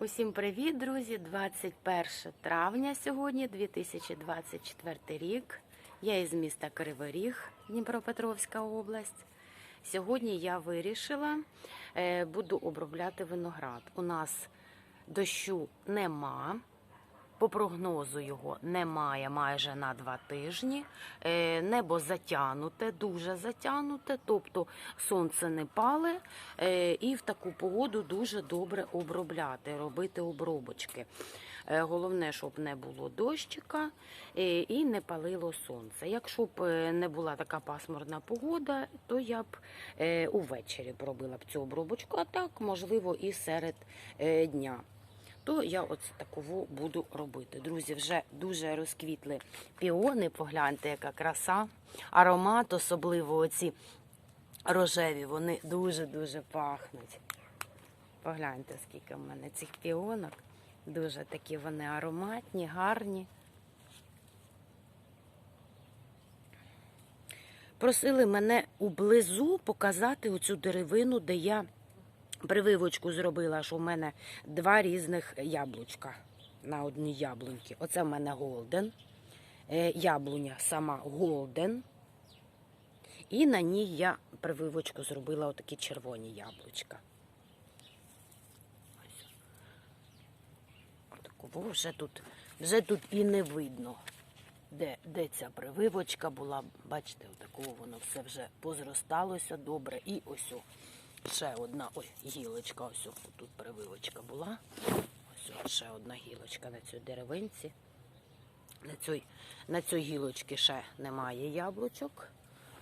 Усім привіт, друзі! 21 травня сьогодні, 2024 рік. Я із міста Кривий Ріг, Дніпропетровська область. Сьогодні я вирішила, е, буду обробляти виноград. У нас дощу нема. По прогнозу його немає майже на два тижні. Е, Небо затягнуте, дуже затягнуте, тобто сонце не пале, е, і в таку погоду дуже добре обробляти, робити обробочки. Е, Головне, щоб не було дощика і не палило сонце. Якщо б не була така пасмурна погода, то я б увечері б робила б цю обробочку, а так, можливо, і серед дня то я оце такову буду робити. Друзі, вже дуже розквітли піони. Погляньте, яка краса, аромат, особливо оці рожеві, вони дуже-дуже пахнуть. Погляньте, скільки в мене цих піонок. Дуже такі вони ароматні, гарні. Просили мене ублизу показати оцю деревину, де я прививочку зробила, що в мене два різних яблучка на одній яблуньці. Оце в мене голден. Е, Яблуня сама голден. І на ній я прививочку зробила отакі червоні яблучка. Ось. Вже тут, вже тут і не видно, де, де ця прививочка була. Бачите, отакого воно все вже позросталося добре. І ось ще одна ой, гілочка, ось тут прививочка була. Ось ще одна гілочка на цій деревинці. На цій, на цій гілочці ще немає яблучок.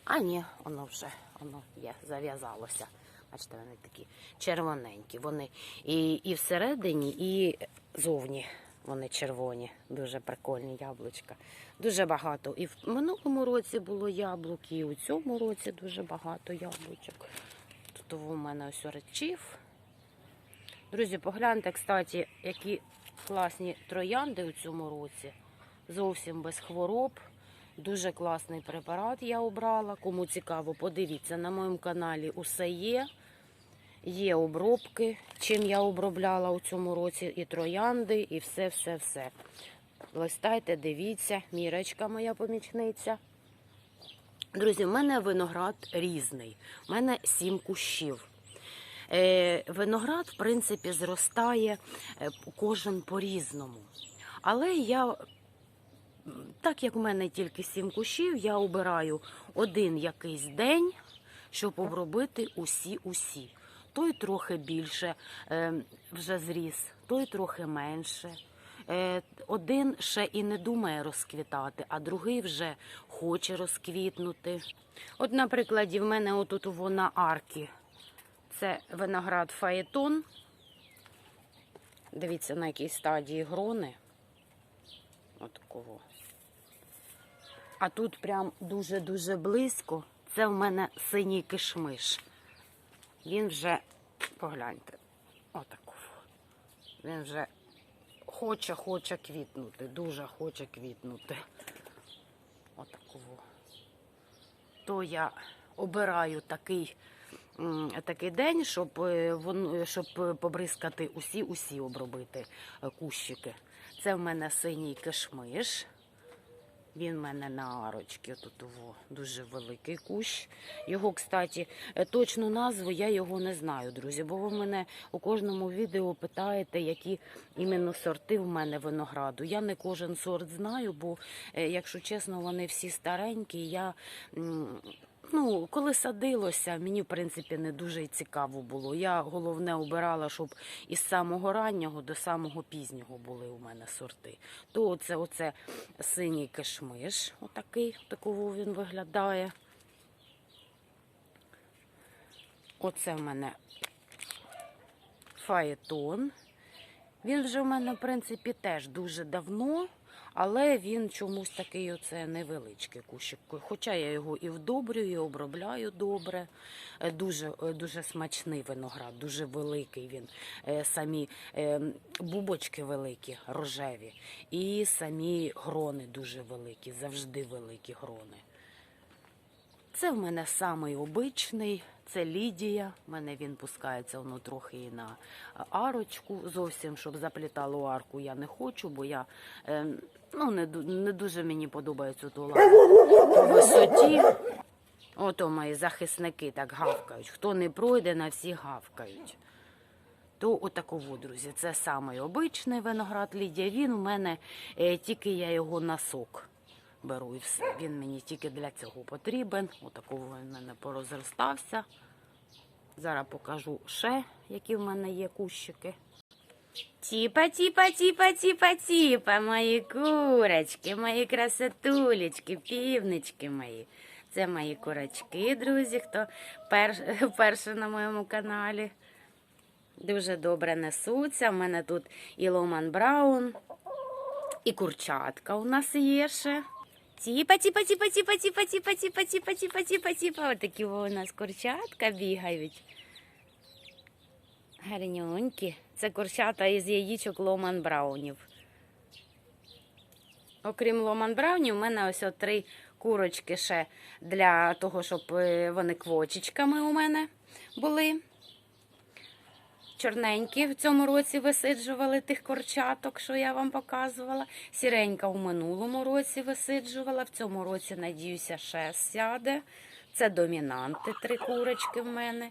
А ні, воно вже воно є, зав'язалося. Бачите, вони такі червоненькі. Вони і, і всередині, і зовні вони червоні. Дуже прикольні яблучка. Дуже багато. І в минулому році було яблук, і у цьому році дуже багато яблучок. Тут у мене ось речів. Друзі, погляньте, кстати, які класні троянди у цьому році. Зовсім без хвороб. Дуже класний препарат я обрала. Кому цікаво, подивіться, на моєму каналі усе є. Є обробки, чим я обробляла у цьому році, і троянди, і все-все-все. Листайте, дивіться, мірочка моя помічниця. Друзі, в мене виноград різний. У мене сім кущів. Е, виноград, в принципі, зростає е, кожен по-різному. Але я, так як в мене тільки сім кущів, я обираю один якийсь день, щоб обробити усі-усі. Той трохи більше е, вже зріс, той трохи менше. Е, Один ще і не думає розквітати, а другий вже хоче розквітнути. От, наприклад, в мене отут вона арки. Це виноград фаєтон. Дивіться, на якій стадії грони. От кого. А тут прям дуже-дуже близько. Це в мене синій кишмиш. Він вже, погляньте, отакого. Він вже хоче, хоче квітнути, дуже хоче квітнути. Отакого. То я обираю такий, такий день, щоб, е, щоб побризкати усі, усі обробити е, кущики. Це в мене синій кишмиш. Він в мене на арочці, тут во, дуже великий кущ. Його, кстати, е, точну назву я його не знаю, друзі, бо ви мене у кожному відео питаєте, які іменно сорти в мене винограду. Я не кожен сорт знаю, бо, е, якщо чесно, вони всі старенькі. Я Ну, коли садилося, мені в принципі не дуже цікаво було. Я головне обирала, щоб із самого раннього до самого пізнього були у мене сорти. То оце, оце синій кишмиш, отакий, такого він виглядає. Оце в мене фаєтон. Він вже в мене, в принципі, теж дуже давно, але він чомусь такий оце невеличкий кущик. Хоча я його і вдобрюю, і обробляю добре. Е, Дуже, е, дуже смачний виноград, дуже великий він. Е, Самі бубочки великі, рожеві. І самі грони дуже великі, завжди великі грони. Це в мене самий обичний, це Лідія. У мене він пускається воно трохи і на арочку. Зовсім, щоб заплітало арку, я не хочу, бо я е, ну, не, не дуже мені подобається ту лаву по висоті. Ото мої захисники так гавкають. Хто не пройде, на всі гавкають. То отаково, друзі, це самий обичний виноград Лідія. Він у мене е, тільки я його на сок беру і все. Він мені тільки для цього потрібен. Отакого він в мене порозростався. Зараз покажу ще, які в мене є кущики. Тіпа, тіпа, тіпа, тіпа, тіпа, мої курочки, мої красотулечки, півнички мої. Це мої курочки, друзі, хто перш, на моєму каналі. Дуже добре несуться. У мене тут і Ломан Браун, і курчатка у нас є ще. Тіпа, тіпа, тіпа, тіпа, тіпа, тіпа, тіпа, тіпа, тіпа, тіпа, тіпа. Отакі у нас курчатка бігають. Гарнюнькі. Це курчата із яєчок Ломан Браунів. Окрім Ломан Браунів, у мене ось три курочки ще для того, щоб е, вони квочечками у мене були. Чорненькі в цьому році висиджували тих курчаток, що я вам показувала. Сіренька у минулому році висиджувала. В цьому році, надіюся, ще сяде. Це домінанти, три курочки в мене.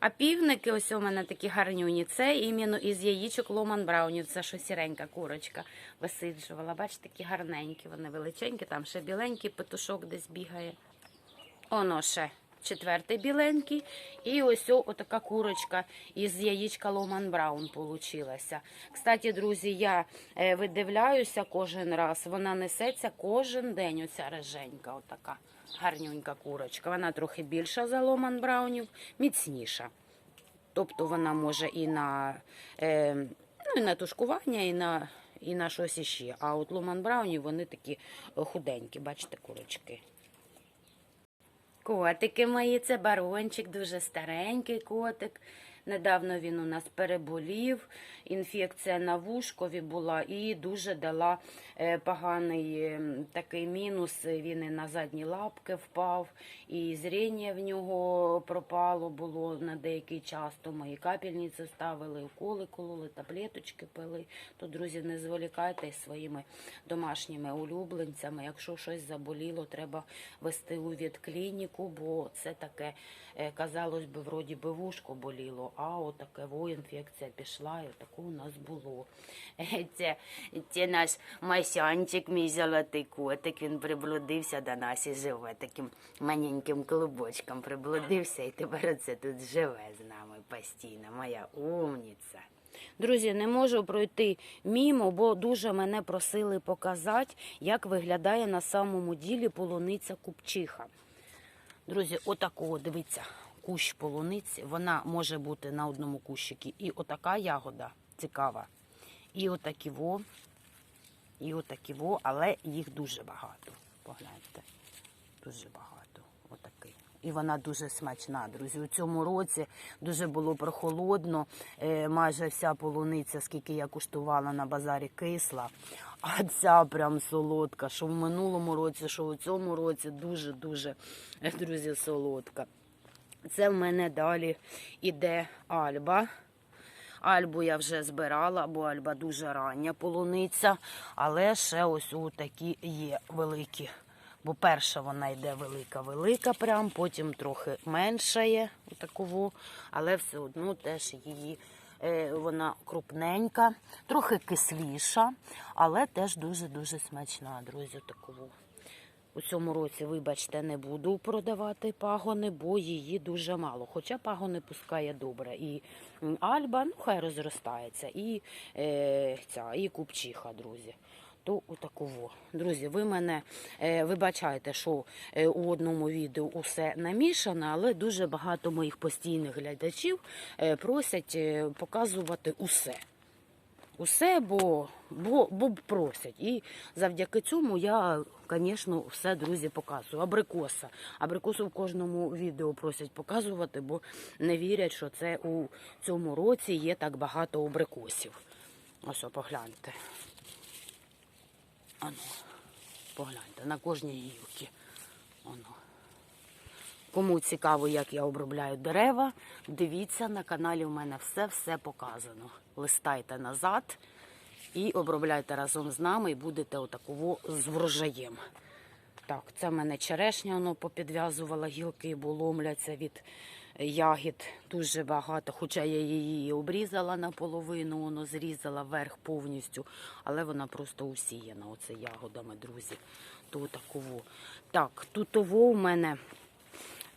А півники, ось у мене такі гарнюні. Це іменно із яєчок Ломан Брауні. Це що сіренька курочка висиджувала. Бачите, такі гарненькі, вони величенькі, там ще біленький петушок десь бігає. Оно ще четвертий біленький. І ось отака курочка із яєчка Ломан Браун получилася. Кстати, друзі, я е, видивляюся кожен раз. Вона несеться кожен день. Оця реженька, отака гарнюнька курочка. Вона трохи більша за Ломан Браунів, міцніша. Тобто вона може і на, е, ну, і на тушкування, і на, і на щось іще. А от Ломан Браунів вони такі е, худенькі, бачите, курочки. Котики мої, це барончик, дуже старенький котик. Недавно він у нас переболів, інфекція на вушкові була і дуже дала е, поганий такий мінус. Він і на задні лапки впав, і зріння в нього пропало було на деякий час. То мої капельниці ставили, уколи кололи, таблеточки пили. То, друзі, не зволікайте своїми домашніми улюбленцями. Якщо щось заболіло, треба вести у ветклініку, бо це таке, е, казалось би, вроді би вушко боліло, а отаке во інфекція пішла, і таке у нас було. Це, це наш Масянчик, мій золотий котик, він приблудився до нас і живе таким маленьким клубочком. Приблудився і тепер оце тут живе з нами постійно. Моя умниця. Друзі, не можу пройти мімо, бо дуже мене просили показати, як виглядає на самому ділі полуниця купчиха. Друзі, отакого, дивіться, кущ полуниці. Вона може бути на одному кущикі. І отака ягода цікава. І отакі во, і отакі во, але їх дуже багато. Погляньте. Дуже багато. Отакий. І вона дуже смачна, друзі. У цьому році дуже було прохолодно. Е, майже вся полуниця, скільки я куштувала на базарі, кисла. А ця прям солодка. Що в минулому році, що у цьому році дуже-дуже, е, друзі, солодка. Це в мене далі іде альба. Альбу я вже збирала, бо альба дуже рання полуниця, але ще ось такі є великі. Бо перша вона йде велика-велика, прям, потім трохи менша є, отакову, але все одно теж її е, вона крупненька, трохи кисліша, але теж дуже-дуже смачна, друзі, такову. У цьому році, вибачте, не буду продавати пагони, бо її дуже мало. Хоча пагони пускає добре. І альба, ну хай розростається, і е, ця, і купчиха, друзі. То отаково. Друзі, ви мене е, вибачайте, що е, у одному відео усе намішано, але дуже багато моїх постійних глядачів е, просять е, показувати усе. Усе, бо, бо, бо просять. І завдяки цьому я, звісно, все, друзі, показую. Абрикоса. Абрикосу в кожному відео просять показувати, бо не вірять, що це у цьому році є так багато абрикосів. Ось, погляньте. Ану, погляньте, на кожній гілці. Ану. Кому цікаво, як я обробляю дерева, дивіться на каналі. У мене все-все показано. Листайте назад і обробляйте разом з нами, і будете отаково з врожаєм. Так, це в мене черешня, воно попідв'язувала гілки, бо ломляться від ягід дуже багато. Хоча я її обрізала наполовину, воно зрізала вверх повністю, але вона просто усіяна оце ягодами, друзі. То таково. Так, тутово у мене.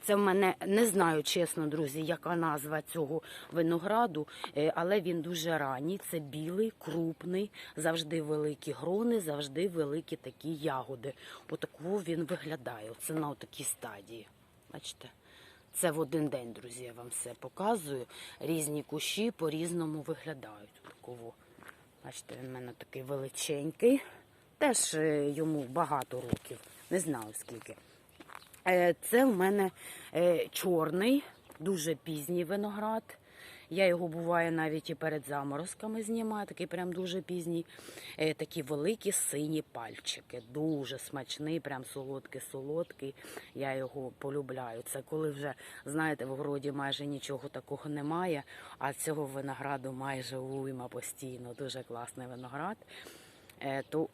Це в мене не знаю, чесно, друзі, яка назва цього винограду, е, але він дуже ранній. Це білий, крупний, завжди великі грони, завжди великі такі ягоди. Отакого він виглядає. Це на такій стадії. Бачите? Це в один день, друзі, я вам все показую. Різні кущі по-різному виглядають. Такого. Бачите, він в мене такий величенький. Теж е, йому багато років. Не знаю скільки. Е, Це в мене е, чорний, дуже пізній виноград. Я його буває навіть і перед заморозками знімаю, такий прям дуже пізній. Е, Такі великі сині пальчики. Дуже смачний, прям солодкий-солодкий. Я його полюбляю. Це коли вже, знаєте, в городі майже нічого такого немає, а цього винограду майже уйма постійно. Дуже класний виноград. То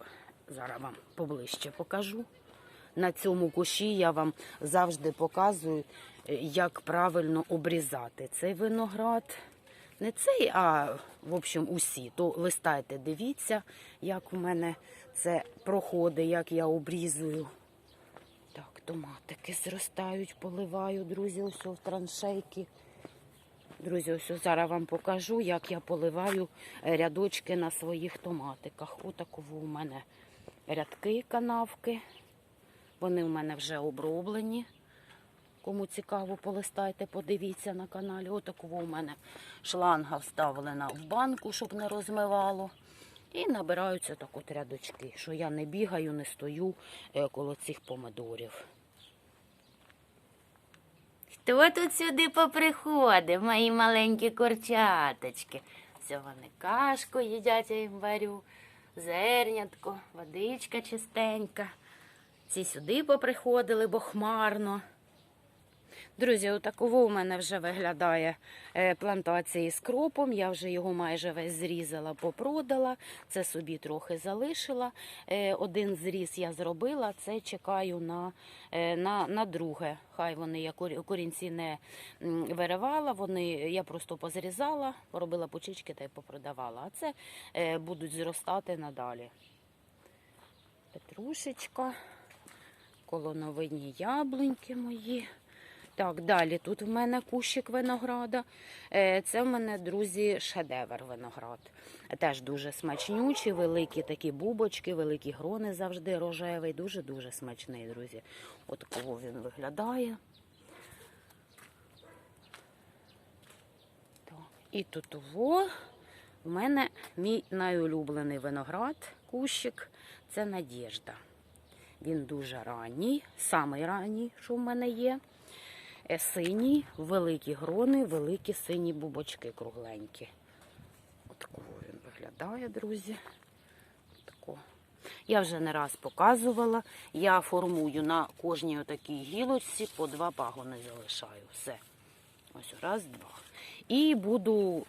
зараз вам поближче покажу. На цьому кущі я вам завжди показую, як правильно обрізати цей виноград. Не цей, а в общем усі. То листайте, дивіться, як у мене це проходить, як я обрізую. Так, томатики зростають, поливаю, друзі, ось в траншейки. Друзі, ось зараз вам покажу, як я поливаю е, рядочки на своїх томатиках. Отаково у мене рядки канавки. Вони в мене вже оброблені. Кому цікаво, полистайте, подивіться на каналі. Отакого у мене шланга вставлена в банку, щоб не розмивало. І набираються так от рядочки, що я не бігаю, не стою е, коло цих помидорів. Хто тут сюди поприходив, мої маленькі курчаточки? Все вони кашку їдять, я їм варю, зернятко, водичка чистенька. Ці сюди поприходили, бо хмарно. Друзі, отаково у мене вже виглядає е, плантація з кропом. Я вже його майже весь зрізала, попродала. Це собі трохи залишила. Е, Один зріз я зробила, це чекаю на, е, на, на друге. Хай вони я корінці не виривала, вони я просто позрізала, поробила почички та й попродавала. А це будуть зростати надалі. Петрушечка, колоновидні яблуньки мої. Так, далі тут в мене кущик винограда. Е, Це в мене, друзі, шедевр виноград. Теж дуже смачнючий, великі такі бубочки, великі грони завжди рожевий. Дуже-дуже смачний, друзі. От кого він виглядає. І тут во в мене мій найулюблений виноград, кущик, це Надіжда. Він дуже ранній, самий ранній, що в мене є. Е, Синій, великі грони, великі сині бубочки кругленькі. Отакого він виглядає, друзі. Я вже не раз показувала. Я формую на кожній отакій гілочці по два пагони залишаю. Все. Ось раз, два. І буду,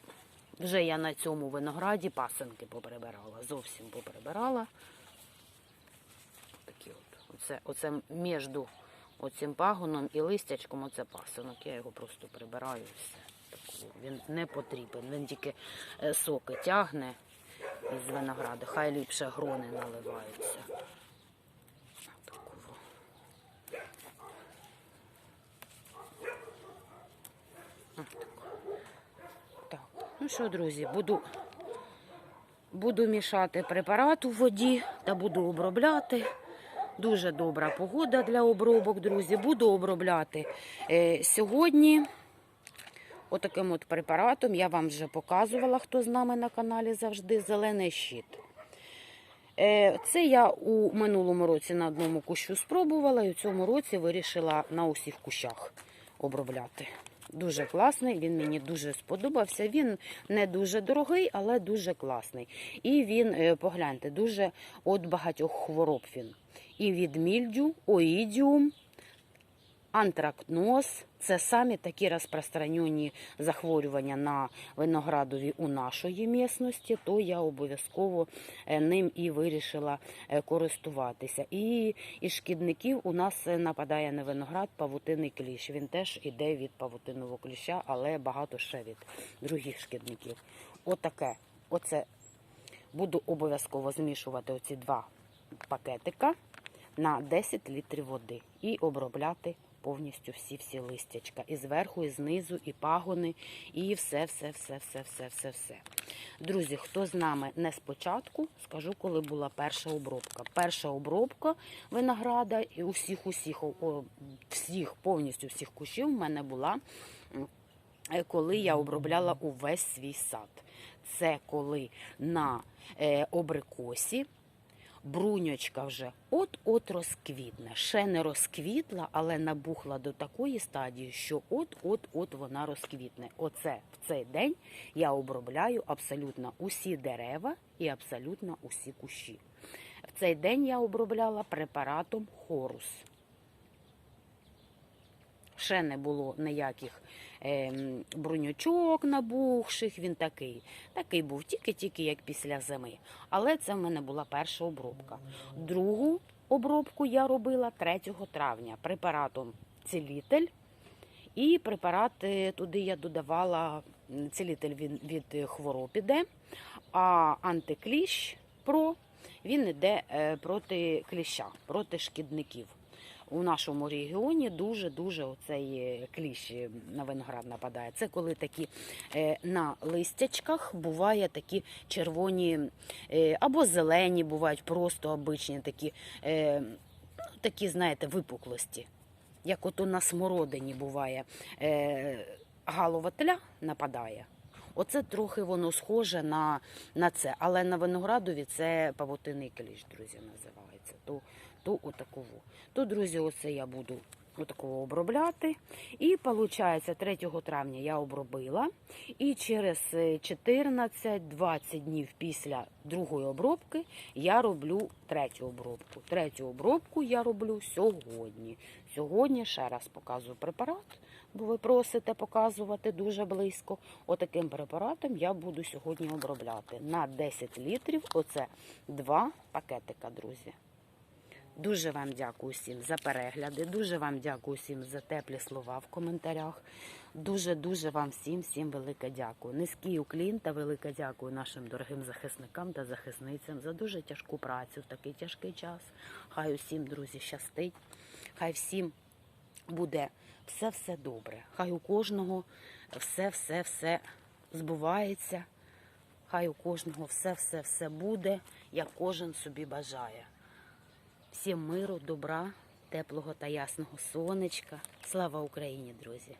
вже я на цьому винограді пасенки поприбирала. Зовсім поприбирала. Оце, оце між оцим пагоном і листячком, оце пасинок. Я його просто прибираю і все. Він не потрібен. Він тільки е, соки тягне із винограду. Хай ліпше грони наливаються. Так, ну що, друзі, буду, буду мішати препарат у воді та буду обробляти. Дуже добра погода для обробок, друзі. Буду обробляти е, сьогодні. Отаким от препаратом я вам вже показувала, хто з нами на каналі завжди зелений щит. Е, Це я у минулому році на одному кущу спробувала, і у цьому році вирішила на усіх кущах обробляти. Дуже класний, він мені дуже сподобався. Він не дуже дорогий, але дуже класний. І він, е, погляньте, дуже від багатьох хвороб він. І від мільдю, оїдіум, Антракноз це самі такі розпространені захворювання на виноградові у нашої місності, то я обов'язково е, ним і вирішила е, користуватися. І із шкідників у нас е, нападає на виноград павутинний кліщ. Він теж іде від павутинного кліща, але багато ще від других шкідників. Отаке. Оце буду обов'язково змішувати оці два пакетика на 10 літрів води і обробляти повністю всі-всі листячка. І зверху, і знизу, і пагони, і все, все, все, все, все, все, все. Друзі, хто з нами не спочатку, скажу, коли була перша обробка. Перша обробка винограда і усіх, усіх, всіх, повністю всіх кущів в мене була, е, коли я обробляла увесь свій сад. Це коли на е, обрикосі бруньочка вже от-от розквітне. Ще не розквітла, але набухла до такої стадії, що от-от-от вона розквітне. Оце в цей день я обробляю абсолютно усі дерева і абсолютно усі кущі. В цей день я обробляла препаратом Хорус. Ще не було ніяких ем, бруньочок набухших. Він такий. Такий був тільки-тільки як після зими. Але це в мене була перша обробка. Другу обробку я робила 3 травня препаратом цілітель. І препарат е, туди я додавала м, цілитель він від е, хвороб іде, а антикліщ про він іде е, проти кліща, проти шкідників. У нашому регіоні дуже-дуже оцей е, кліщ е, на виноград нападає. Це коли такі е, на листячках буває такі червоні або зелені, бувають просто обичні такі, ну, такі, знаєте, випуклості. Як ото на смородині буває, галова тля нападає. Оце трохи воно схоже на, на це. Але на виноградові це павутинний кліщ, друзі, називається. То, то отаково. То, друзі, оце я буду отакого обробляти. І виходить, 3 травня я обробила. І через е, 14-20 днів після другої обробки я роблю третю обробку. Третю обробку я роблю сьогодні. Сьогодні ще раз показую препарат, бо ви просите показувати дуже близько. Отаким препаратом я буду сьогодні обробляти на 10 літрів. Оце два пакетика, друзі. Дуже вам дякую всім за перегляди. Дуже вам дякую всім за теплі слова в коментарях. Дуже дуже вам всім, всім велике дякую. Низький уклін та велике дякую нашим дорогим захисникам та захисницям за дуже тяжку працю в такий тяжкий час. Хай усім, друзі, щастить. Хай всім буде все-все добре. Хай у кожного все-все-все збувається. Хай у кожного все-все-все буде, як кожен собі бажає. Всім миру, добра, теплого та ясного сонечка. Слава Україні, друзі!